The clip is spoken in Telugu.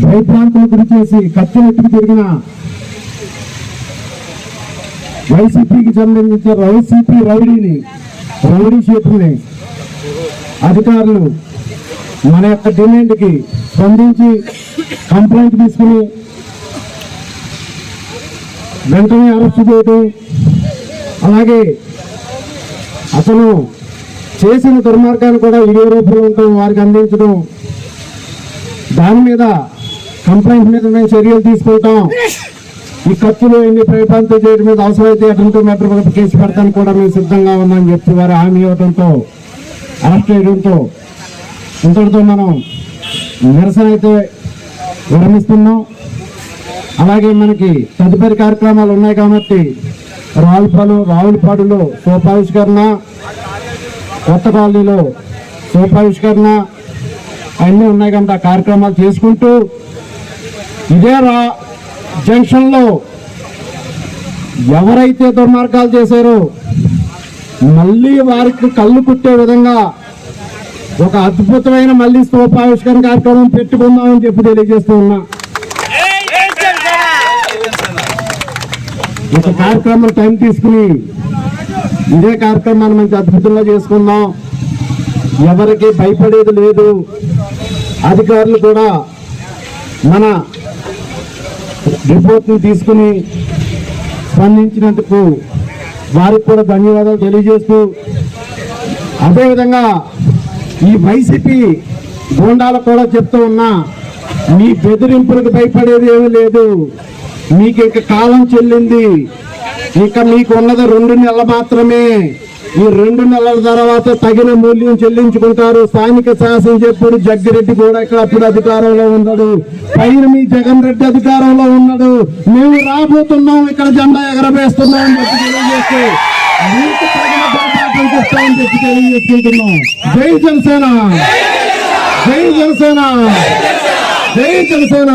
భయప్రాంతం గురి చేసి కత్తినెట్టుకు తిరిగిన వైసీపీకి సంబంధించిన వైసీపీ రౌడీని రౌడీ షీట్ని అధికారులు మన యొక్క డిమాండ్కి స్పందించి కంప్లైంట్ తీసుకుని వెంటనే అరెస్ట్ చేయటం. అలాగే అతను చేసిన దుర్మార్గాన్ని కూడా వీడియో రూపంలో ఉండటం వారికి అందించడం. దాని మీద కంప్లైంట్ మీద మేము చర్యలు తీసుకుంటాం. ఈ ఖర్చులు ఎన్ని ప్రయత్నాలు చేయడం మీద అవసరమైతే అటువంటి మెటర్ కూడా కేసు పెడతాను కూడా మేము సిద్ధంగా ఉన్నామని చెప్పి వారు హామీ ఇవ్వడంతో అరెస్ట్ చేయడంతో ఇంతటితో మనం నిరసన అయితే విరమిస్తున్నాం. అలాగే మనకి తదుపరి కార్యక్రమాలు ఉన్నాయి కాబట్టి రావులపాలు రావులపాడులో సోపావిష్కరణ కొత్త కాలనీలో సోపావిష్కరణ అన్నీ ఉన్నాయి ఆ కార్యక్రమాలు చేసుకుంటూ ఇదే రా జంక్షన్లో ఎవరైతే దుర్మార్గాలు చేశారో మళ్ళీ వారికి కళ్ళు కుట్టే విధంగా ఒక అద్భుతమైన మళ్ళీ స్తూపావిష్కరణ కార్యక్రమం పెట్టుకుందామని చెప్పి తెలియజేస్తూ ఉన్నా. ఒక కార్యక్రమం టైం తీసుకుని ఇదే కార్యక్రమాన్ని మంచి అద్భుతంగా చేసుకుందాం. ఎవరికి భయపడేది లేదు. అధికారులు కూడా మన రిపోర్ట్ని తీసుకుని స్పందించినందుకు వారికి కూడా ధన్యవాదాలు తెలియజేస్తూ అదేవిధంగా ఈ వైసీపీ గూండాలకు కూడా చెప్తూ ఉన్నా మీ బెదిరింపులకు భయపడేది ఏమీ లేదు. మీకు ఇక కాలం చెల్లింది. ఇక మీకు ఉన్నది రెండు నెలలు మాత్రమే. ఈ రెండు నెలల తర్వాత తగిన మూల్యం చెల్లించుకుంటారు. స్థానిక శాసనసభ్యుడు జగ్గిరెడ్డి కూడా ఇక్కడ అప్పుడు అధికారంలో ఉన్నాడు. పైన మీ జగన్ రెడ్డి అధికారంలో ఉన్నాడు. మేము రాబోతున్నాం ఇక్కడ జెండా ఎగరవేస్తున్నాం అని చెప్పి తెలియజేస్తూ మీకు తగిన పోరాటం చేస్తామని చెప్పి తెలియజేసుకుంటున్నాం జై జనసేన! జై జనసేన! జై జనసేన!